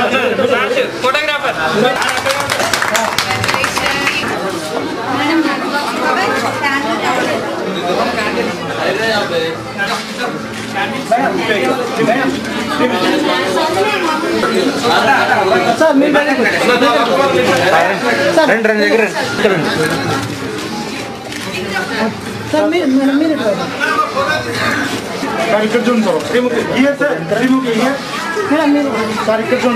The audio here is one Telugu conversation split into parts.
ఇక్కడ చూడండి సార్ రెడీ శ్రీముఖి శ్రీముఖి ఇక్కడ చూడండి శ్రీముఖి శ్రీముఖి అది శ్రీముఖి একজন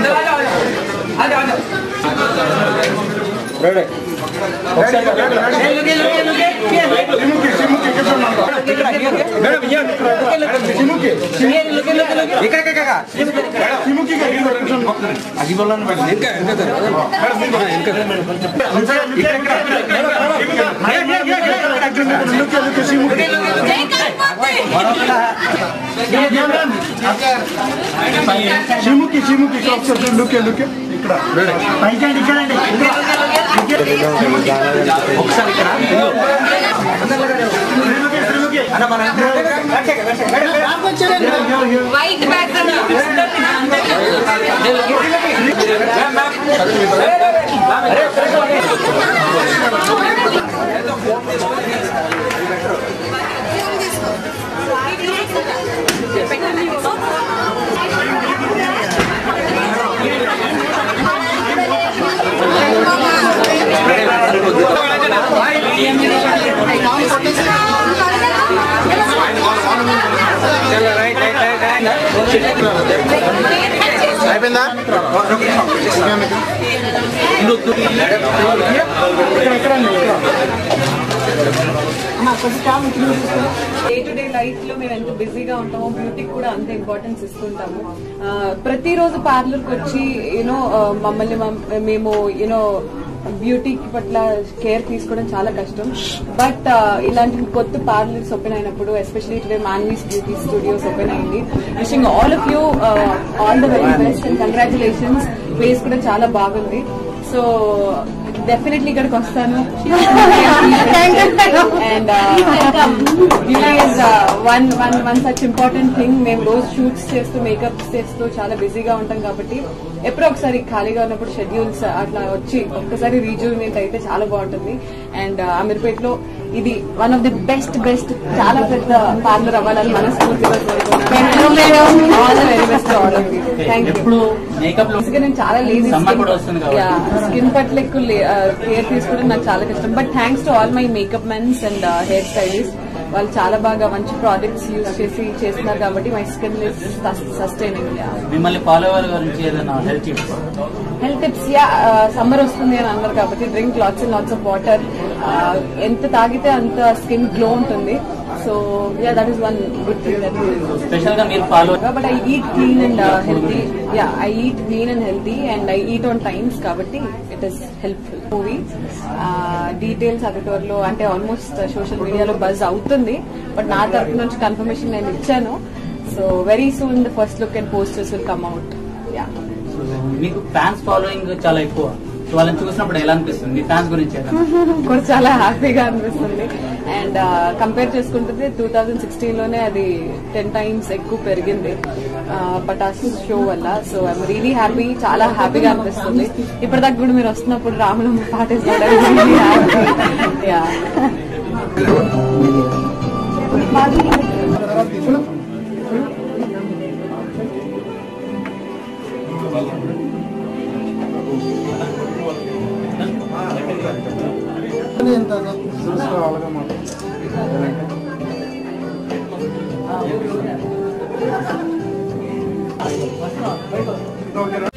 చిముకి చిముకి ఒకసారి లుకే లుకే ఇక్కడ. పైకండి ఇక్కడండి ఒకసారి ఇక్కడ వైట్ అయిపోయిందా? డే టు డే లైఫ్లో మేము ఎంత బిజీగా ఉంటామో బ్యూటీకి కూడా అంత ఇంపార్టెన్స్ ఇస్తుంటాము. ప్రతిరోజు పార్లర్కి వచ్చి యూనో మమ్మల్ని మేము యూనో బ్యూటీ పట్ల కేర్ తీసుకోవడం చాలా కష్టం. బట్ ఇలాంటి కొత్త పార్లర్స్ ఓపెన్ అయినప్పుడు especially today Manvi's beauty studios open అయింది. Wishing all of you all the very best and congratulations place కూడా చాలా బాగుంది. సో డెఫినెట్లీ ఇక్కడికి వస్తాను. And one one one such important thing మేము రోజు షూట్స్ చేస్తూ మేకప్ చేస్తూ చాలా బిజీగా ఉంటాం కాబట్టి ఎప్పుడో ఒకసారి ఖాళీగా ఉన్నప్పుడు షెడ్యూల్స్ అట్లా వచ్చి ఒక్కసారి రీజూనేట్ అయితే చాలా బాగుంటుంది. అండ్ అమీర్పేటలో ఇది one of the best best చాలా పెద్ద పార్లర్ అవ్వాలని మనస్ఫూర్తిగా నేను చాలా లేజీ. స్కిన్ పట్ల ఎక్కువ కేర్ తీసుకోవడం నాకు చాలా కష్టం. But thanks to all my makeup men's and hair stylist వాళ్ళు చాలా బాగా మంచి ప్రోడక్ట్స్ యూజ్ చేసి చేస్తున్నారు కాబట్టి మై స్కిన్ ఇస్ సస్టైనింగ్ మిమ్మల్ని ఫాలో గురించి ఏదైనా health tips health tips yeah summer వస్తుంది అని అన్నారు కాబట్టి drink lots and lots of water ఎంత తాగితే అంత స్కిన్ గ్లో ఉంటుంది. So yeah that is one good thing that స్పెషల్గా మీరు follow but I eat clean and healthy yeah I eat clean and healthy and I eat on times కాబట్టి it is helpful movie details అది త్వరలో అంటే ఆల్మోస్ట్ సోషల్ మీడియాలో బజ్ అవుతుంది. బట్ నా తరఫు నుంచి కన్ఫర్మేషన్ నేను ఇచ్చాను. So very soon the first look and posters will come out yeah మీకు ఫ్యాన్స్ ఫాలోయింగ్ చాలా ఎక్కువ. సో వాళ్ళని చూసినప్పుడు ఎలా అనిపిస్తుంది? ఫ్యాన్స్ గురించి కూడా చాలా హ్యాపీగా అనిపిస్తుంది. అండ్ కంపేర్ చేసుకుంటే టూ థౌజండ్ సిక్స్టీన్లోనే అది టెన్ టైమ్స్ ఎక్కువ పెరిగింది. పటాస్ షో వల్ల సో ఐఎమ్ రియలీ హ్యాపీ చాలా హ్యాపీగా అనిపిస్తుంది. ఇప్పటిదాకా కూడా మీరు వస్తున్నప్పుడు రాములు పాటిస్తాడు వాళ్ళగా మాత్రం ఓకేనా